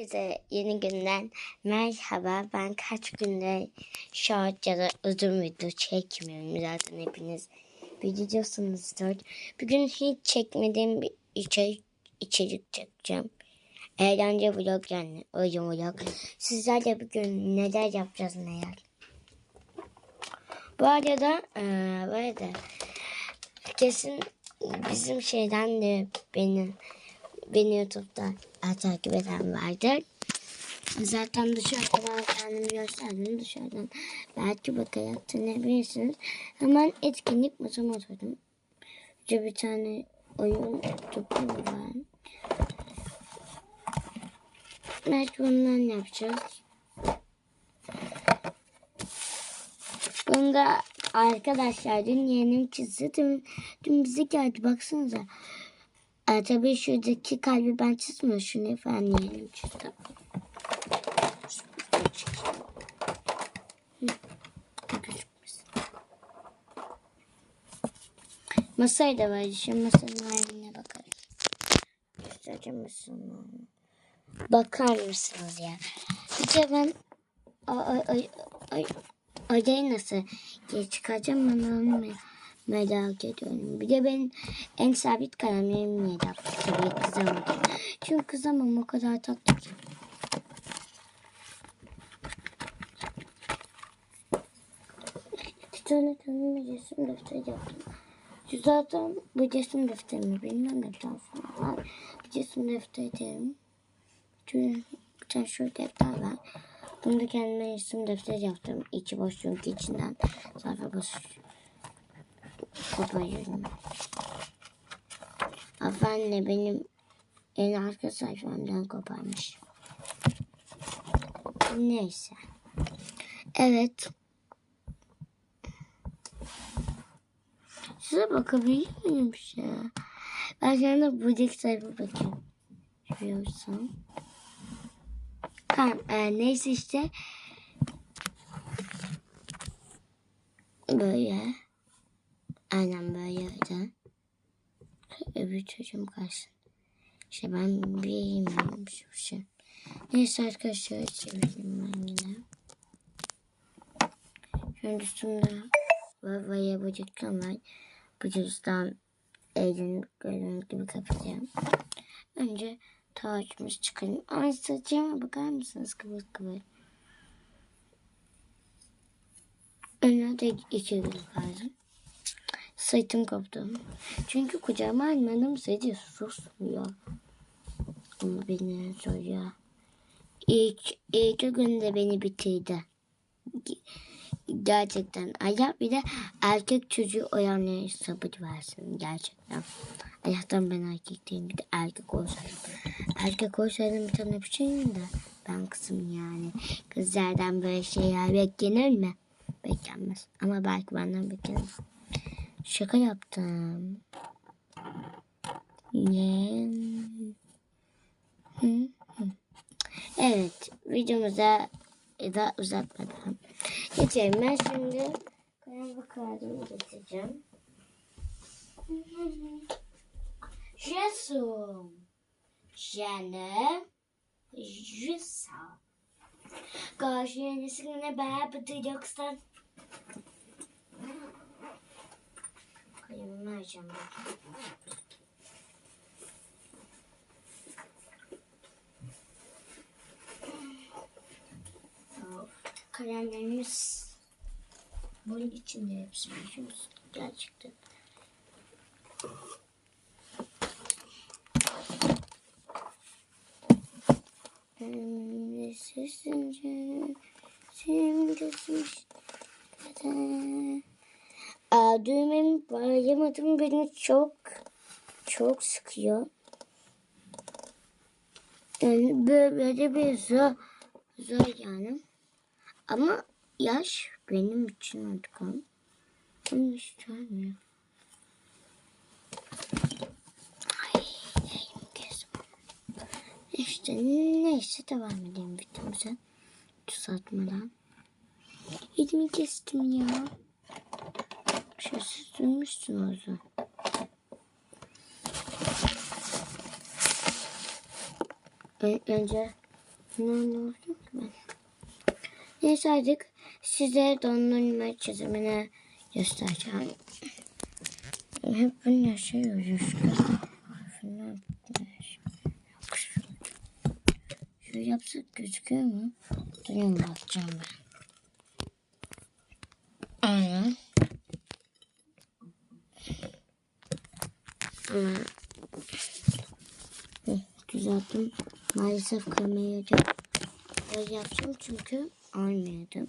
Herkese yeni günden merhaba. Ben kaç gündür short ya da uzun video çekmiyorum. Zaten hepiniz biliyorsunuzdur. Bugün hiç çekmediğim bir içerik, içerik çekeceğim. Eğlence vlog yani oyun vlog. Sizlerle bugün neler yapacağız neler. Bu arada eee bu arada kesin bizim şeyden de benim beni YouTube'da takip eden vardır. Zaten dışarıda ben kendimi gösterdim. Dışarıdan belki bakarak tanıyabilirsiniz. Hemen etkinlik masama oturdum. Önce bir tane oyun topu var. Belki bundan yapacağız. Bunda arkadaşlar dün yeğenim çizdi. Dün, dün bize geldi baksanıza. Ee, tabii şuradaki kalbi ben çizmiyorum. Şunu falan yeğenim çizdi. Hı, gözükmesin. Masayı da var. Şu masanın haline bakarız. Göstereceğim masanın Bakar mısınız ya? Bir ben ay, ay, ay, ay, Odayı nasıl geç çıkacağım ben me- merak ediyorum. Bir de benim en sabit kalemlerim yaptı tabii kızamadım. Çünkü kızamam o kadar tatlı ki. Bir tane kendime resim defteri yaptım. Zaten bu resim defterimi bilmem ne sonra var. Resim defteri derim. Bir tane şu defter var. Bunu da kendime resim defteri yaptım. İçi boş çünkü içinden sayfa boş koparıyorum. Efendim benim en arka sayfamdan koparmış. Neyse. Evet. Size bakabilir miyim şey? Ben şu anda buradaki sayfa bakıyorum. Şuyorsan. Tamam e, neyse işte. Böyle. Aynen böyle de. Öbür çocuğum kaçsın. İşte ben bilmiyorum şu şey. Neyse arkadaşlar çevireyim ben yine. Şimdi üstümde var yapacaklarım var. Bu cüzdan eğlenip gördüğünüz gibi kapatacağım. Önce tacımız çıkarayım. Ay saçıma bakar mısınız kıvır kıvır. Önüne de iki gün lazım. Sırtım koptu. Çünkü kucağıma almadım sesi susmuyor. Ama beni soruyor. İlk, ilk günde beni bitirdi. Gerçekten. Allah bir de erkek çocuğu oyanlara sabır versin. Gerçekten. Allah'tan ben erkek değilim. Bir de erkek olsaydım. Erkek olsaydım bir tane öpeceğim de. Ben kızım yani. Kızlardan böyle şeyler beklenir mi? Beklenmez. Ama belki benden beklenir. Şaka yaptım. Evet. Videomuza da uzatmadan geçelim. Ben şimdi kalem kağıdımı getireceğim. Jesu. Canım. Jesu. Karşıya nesine beraber batacaksın. Kalemimi açacağım. Kalemlerimiz bunun içinde hepsi biliyor? Gerçekten. Sesin canım, senin gözün Aa, düğmemi bağlayamadım. Beni çok çok sıkıyor. Yani böyle bir zor, zor yani. Ama yaş benim için artık o. Bunu. İşte neyse devam edelim videomuza. Tuzatmadan. Elimi kestim ya. Dönmüşsün o zaman. Ö- Önce Ne oldu ki ben? Neyse artık size dondurma çizimini göstereceğim. Hep bunu yaşıyoruz. Şunlar Şöyle yapsak gözüküyor mu? Durun bakacağım ben. Aynen. Hı, düzelttim. Maalesef kırmayacağım. Böyle yapacağım çünkü olmuyordu.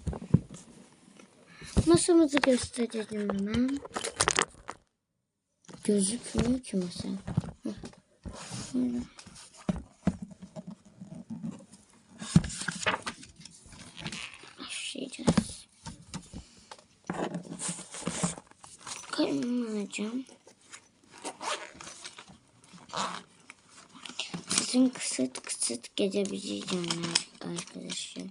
Masamızı gösterelim hemen. Gözükmüyor ki masa. Şöyle. Başlayacağız. Kalemimi Sizin kısıt kısıt gelebileceğim arkadaşlar.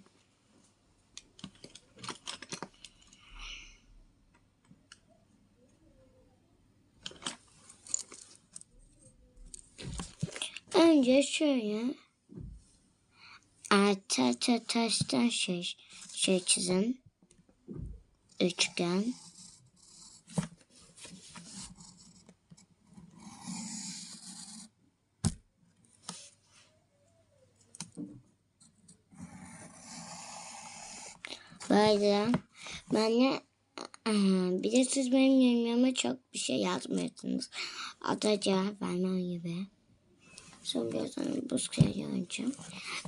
Önce şöyle ta ta taştan şey şey çizin. Üçgen. Böyle. Ben de bir de siz benim yorumlarıma çok bir şey yazmıyorsunuz. Ata cevap vermem gibi. Son birazdan buz kıyacağım.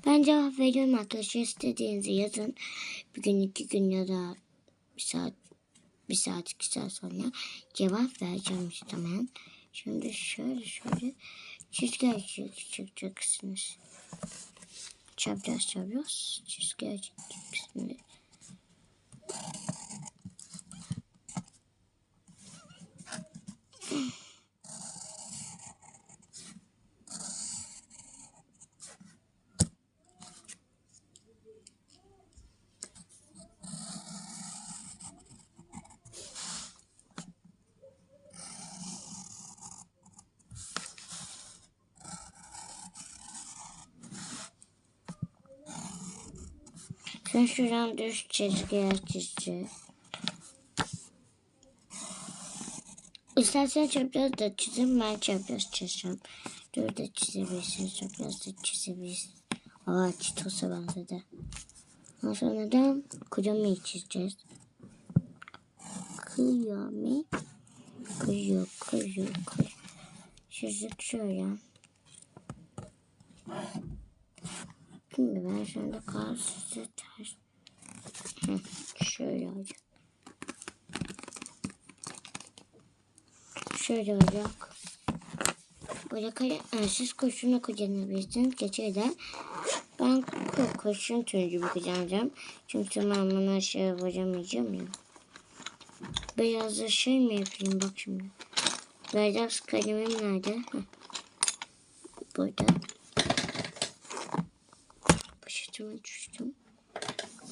Ben cevap veriyorum arkadaşlar. İstediğinizi yazın. Bir gün, iki gün ya da bir saat, bir saat, iki saat sonra cevap vereceğim işte ben. Şimdi şöyle şöyle çizgiler çekeceksiniz. Çapraz çapraz çizgiler çekeceksiniz. Sen şuradan düz çizgiler çizeceğiz. İstersen çapraz da çizim ben çapraz çizeceğim. Dur da çizebilirsiniz çapraz da çizebilirsiniz. Aa çitosa benzedi. Ondan sonra da kıyamı çizeceğiz. Kıyamı. Kıyıyor, kıyıyor, kıyıyor. Çizdik şöyle. Şimdi ben şimdi karşısı ters. Şöyle olacak. Şöyle olacak. Böyle kare, yani siz kurşunu kullanabilirsiniz. Geçerden ben kur, kurşun turuncu bir kullanacağım. Çünkü ben bunu şey yapamayacağım ya. Beyazı şey mi yapayım bak şimdi. Beyaz kalemim nerede? Heh. Burada. Poşetime düştüm.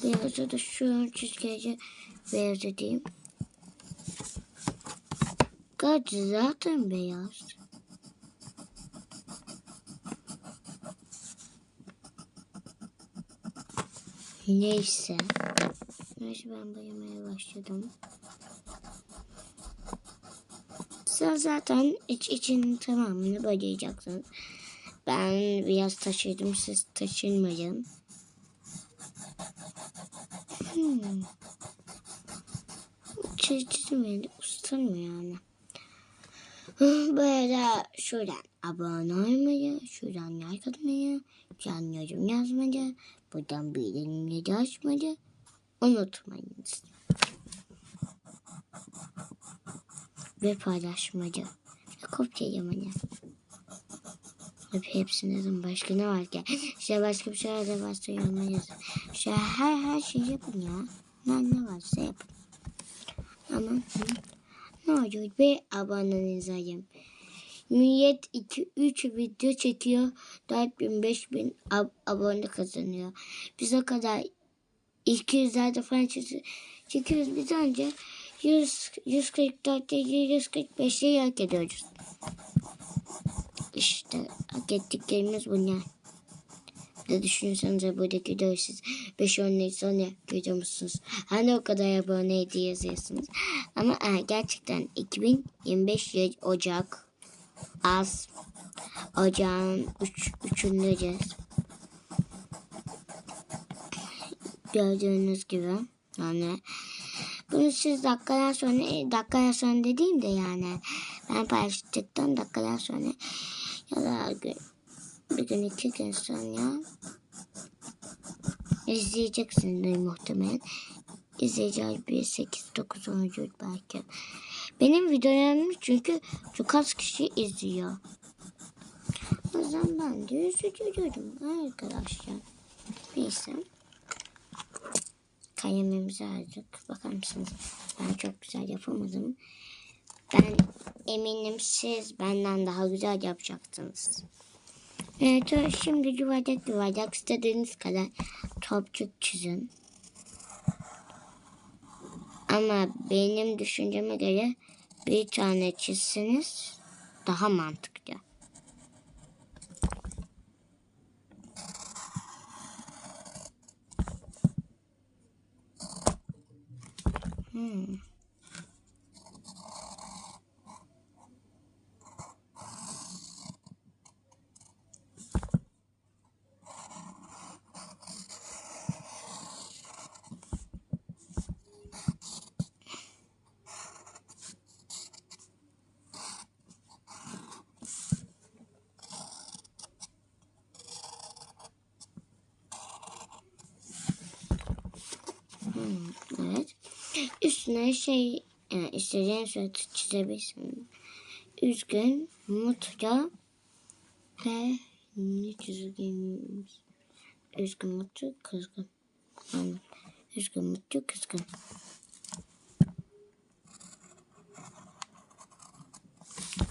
Beyazı da şu çizgiye beyaz edeyim. Kaç zaten beyaz. Neyse. Neyse ben boyamaya başladım. Sen zaten iç için tamamını boyayacaksın. Ben biraz taşıdım siz taşınmayın. Hmm. Çizdim ustam yani. Böyle şuradan abone olmayı, şuradan like atmayı, can yorum yazmayı, buradan bildirimleri açmayı unutmayınız. Ve paylaşmayı kopyalamayı. Hep hepsini yazın. Başka ne var ki? İşte başka bir şey de varsa yoruma. İşte her her şeyi yapın ya. Ne, ne varsa yapın. Ama ne olur bir abonenizi ayım. Millet 2-3 video çekiyor. 4000 5000 ab abone kazanıyor. Biz o kadar 200'lerde falan çekiyoruz. Biz önce 100, 144 145'i hak ediyoruz. İşte hak ettiklerimiz bunlar. de düşünsenize buradaki videoyu siz 5-10 sonra görüyor musunuz? Hani o kadar aboneydi yazıyorsunuz. Ama e, gerçekten 2025 yıl Ocak az Ocağın 3 üçündeyiz. Gördüğünüz gibi yani bunu siz dakikalar sonra dakikalar sonra dediğim de yani ben paylaştıktan dakikalar sonra da gün, bir gün iki gün sonra izleyeceksiniz muhtemelen. İzleyeceğiz bir 8-9 10 belki. Benim videolarım çünkü çok az kişi izliyor. O yüzden ben de üzülüyorum arkadaşlar. Neyse. Kalemimizi aldık. Bakar mısınız? Ben çok güzel yapamadım. Ben eminim siz benden daha güzel yapacaksınız. Evet şimdi yuvarlak yuvarlak istediğiniz kadar topçuk çizin. Ama benim düşünceme göre bir tane çizseniz daha mantıklı. Hmm. Hmm, evet. Üstüne şey yani istediğin suratı çizebilirsin. Üzgün, mutlu ve ne çizgimiz? Üzgün, mutlu, kızgın. Anladım. Üzgün, mutlu, kızgın.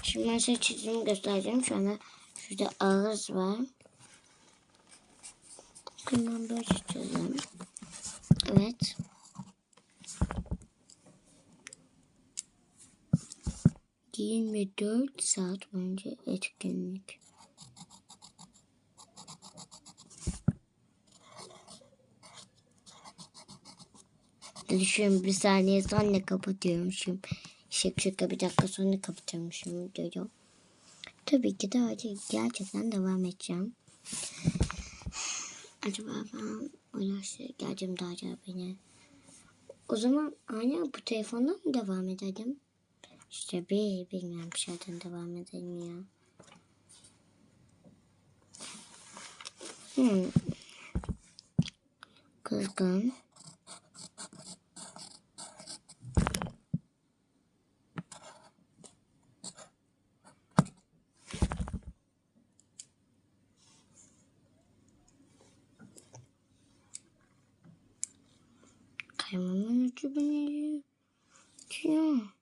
Şimdi ben size çizimi göstereceğim. Şu anda şurada ağız var. Bakın böyle çizeceğim. Evet. Yirmi dört saat önce etkinlik. Düşün bir saniye sonra kapatıyormuşum. Şık şık bir dakika sonra kapatıyormuşum videoyu. Tabii ki de acı gerçekten devam edeceğim. Acaba ben ulaştı geleceğim daha acaba beni. O zaman aynı bu telefondan mı devam edelim? İşte bir bilmiyorum şeyden devam edelim ya. Hmm. Kızgın. Kaymamın ucu beni diyor.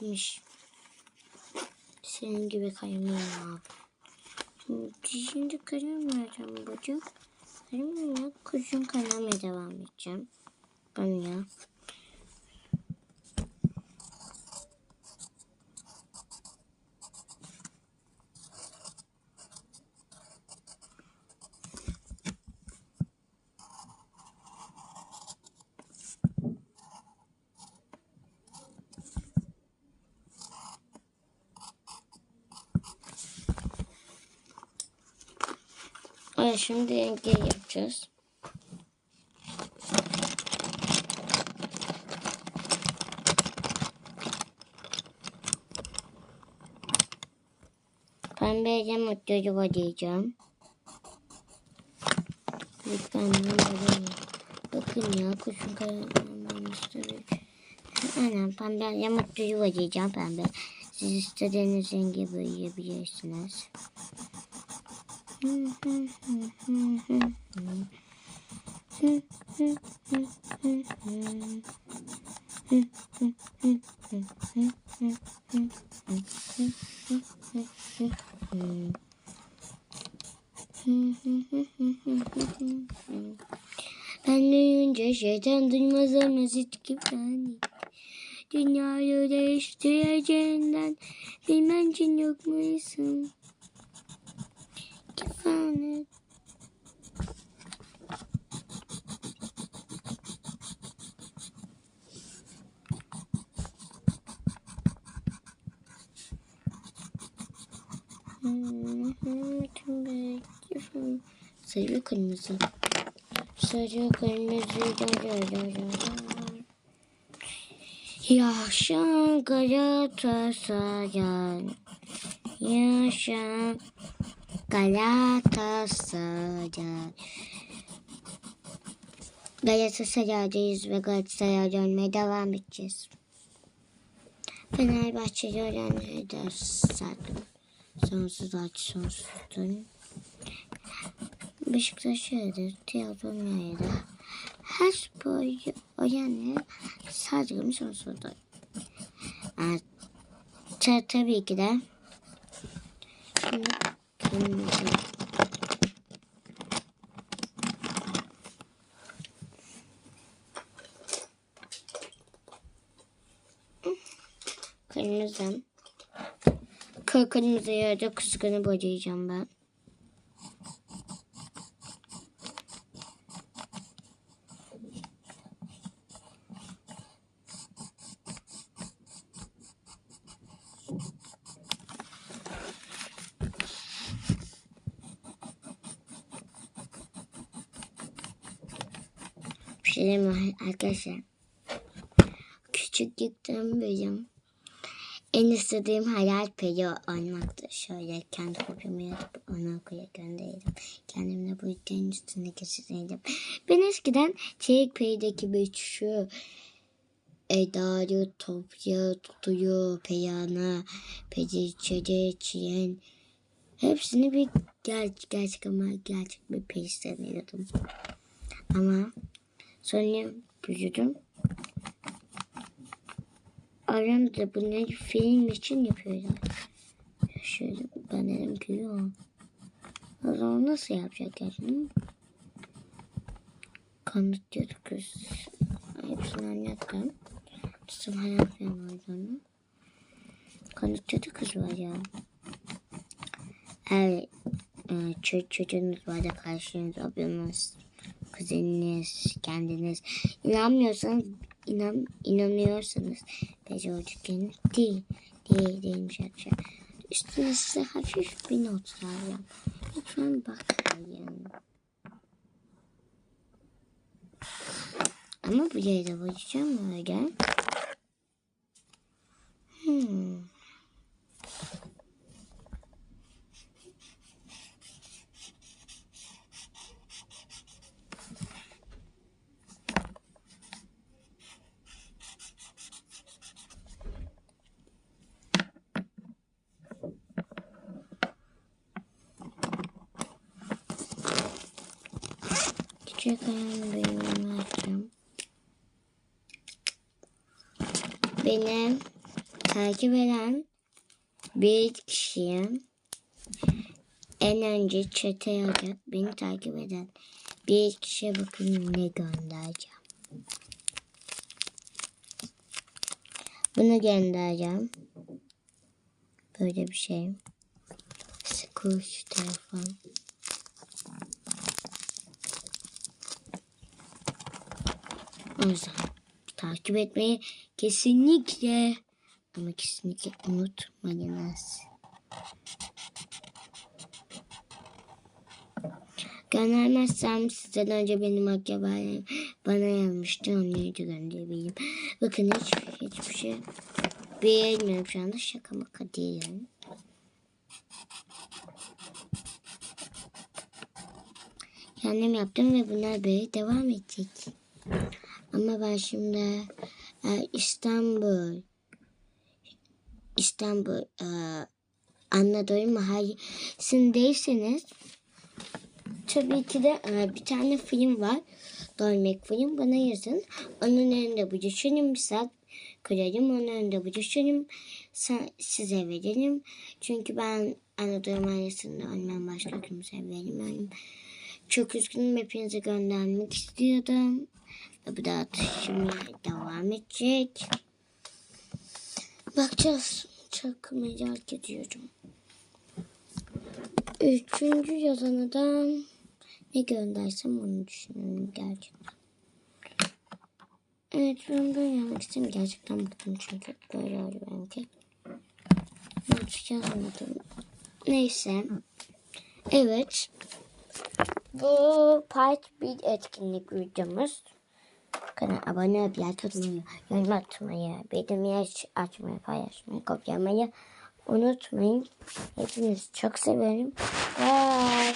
Bitmiş. Senin gibi kaymıyor abi. Şimdi, vereceğim bacım. Ya kuzun kalemle devam edeceğim. Ben ya. Evet şimdi engel yapacağız. Pembeyle mutlucu boyayacağım. Lütfen bunu Bakın ya kuşun kalemlerinin tabii. Aynen pembeyle mutlucu boyayacağım pembe. Siz istediğiniz rengi boyayabilirsiniz. Ben duyunca şeytan duymaz ama hiç güvenli. Dünyayı değiştireceğinden bilmem için yok musun? Efendim. Sarı kırmızı. Sarı kırmızı. da, da. Yaşa Galatasaray. Yaşa Galatasaray. Galatasaray'dayız ve Galatasaray'a dönmeye devam edeceğiz. Fenerbahçe'yi öğrenmeye de sardım. Sonsuz aç sonsuz dön. Beşiktaş'ı Trabzon'da her spor öğrenmeye sardım sonsuz dön. Ta- Tabii ki de şimdi kırmızı. Kırmızı. Kır kırmızıya da kızgını boyayacağım ben. Bir şey diyeyim mi arkadaşlar? Küçüklükten beri en istediğim hayal peri olmaktı. Şöyle kendi kopyamı yapıp onu okula gönderirdim. Kendimle bu ülkenin üstünde geçireydim. Ben eskiden Çelik Peri'deki bir şu Eda'yı, Topya, Tutuyu, Peyana, Peri, Çede, Çiyen hepsini bir ger gerçek ama gerçek bir peri sanıyordum. Ama sonra büyüdüm. Aramda bunları film için yapıyorlar. Şöyle ben dedim ki yok. O zaman nasıl yapacak yani? Kanıtlıyorduk kız. Hepsini anlattım. Nasıl hayat olduğunu. Kanıtlıyorduk kız var ya. Evet. e, Ço çocuğunuz var da karşınız ablanız, kuzeniniz, kendiniz. İnanmıyorsanız, inan, inanıyorsanız Becerik'in değil, değil, değilmiş. Üstüne size hafif bir not vereceğim. Lütfen bakmayın. Ama bu yere bakacağım böyle. Hmm. Ayağım benim yapacağım. Beni takip eden bir kişiye en önce çete yazacak. Beni takip eden bir kişiye bakın ne göndereceğim. Bunu göndereceğim. Böyle bir şey. Sıkı şu telefon. O yüzden takip etmeyi kesinlikle ama kesinlikle unutmayınız. Göndermezsem sizden önce benim akrabalarım bana yazmıştı. Da gönderebilirim. Bakın hiç, hiçbir şey bilmiyorum şu anda. Şaka maka değil yani. Kendim yaptım ve bunlar böyle devam edecek. Ama ben şimdi e, İstanbul İstanbul e, Anadolu Mahallesi'ndeyseniz tabii ki de e, bir tane film var. Dolmek film bana yazın. Onun önünde bu düşünün bir saat koyarım. Onun önünde bu düşünün size verelim. Çünkü ben Anadolu Mahallesi'nde olmam başka kimseye vermiyorum. Çok üzgünüm hepinize göndermek istiyordum. Bu da şimdi devam edecek. Bakacağız. Çok merak ediyorum. Üçüncü yazana da ne göndersem onu düşünüyorum gerçekten. Evet ben böyle yapmak istedim. Gerçekten bıktım çünkü böyle oluyor benimki. Hiç yazmadım. Neyse. Evet. Bu part bir etkinlik videomuz. Kanala abone olup like atmayı, yorum atmayı, bildirimleri aç- açmayı, paylaşmayı, kopyalamayı unutmayın. Hepinizi çok severim. Bye.